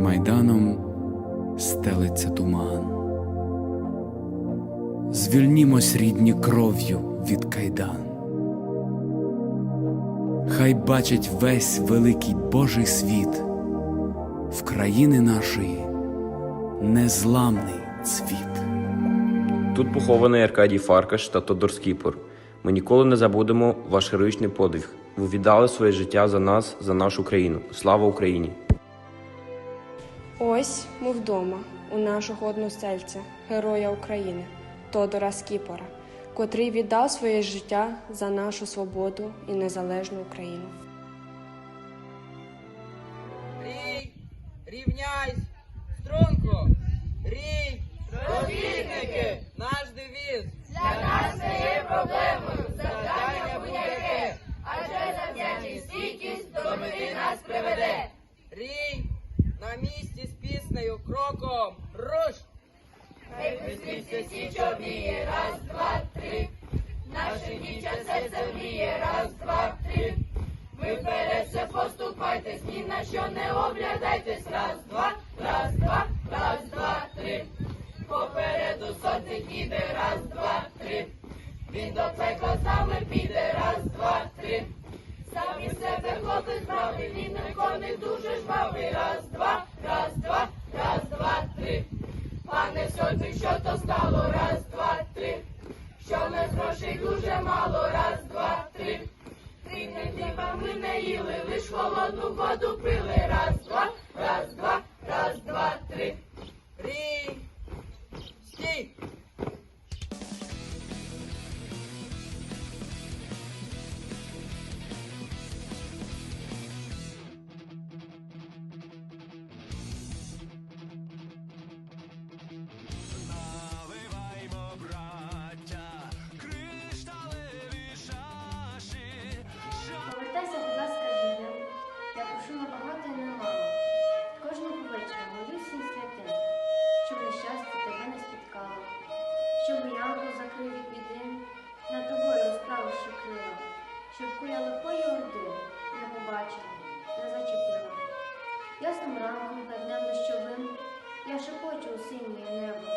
Майданом стелиться туман. Звільнімось рідні кров'ю від кайдан. Хай бачить весь великий Божий світ в країни нашої незламний цвіт. Тут похований Аркадій Фаркаш та Тодор Скіпор. Ми ніколи не забудемо ваш героїчний подвиг. Ви віддали своє життя за нас, за нашу країну. Слава Україні! Ось ми вдома у нашого односельця, героя України, Тодора Скіпора, котрий віддав своє життя за нашу свободу і незалежну Україну. Рій, рівняйсь, струнко, рій, розвідники, наш девіз. Для нас не є проблемою, завдання будь-яке, адже завдячі стійкість до мети нас приведе. Піснею кроком, руш! Хай присвіться сі раз, два, три, наше дівча серце вміє, раз, два, три. Ви вперед поступайтесь, ні на що не оглядайтесь. Раз, два, раз, два, раз, два, три. Попереду сонце піде, раз, два, три. Він до пекла нами піде, раз, два, їли, лиш холодну воду пили. Ясним ранком та днем дощовим я шепочу у синє небо.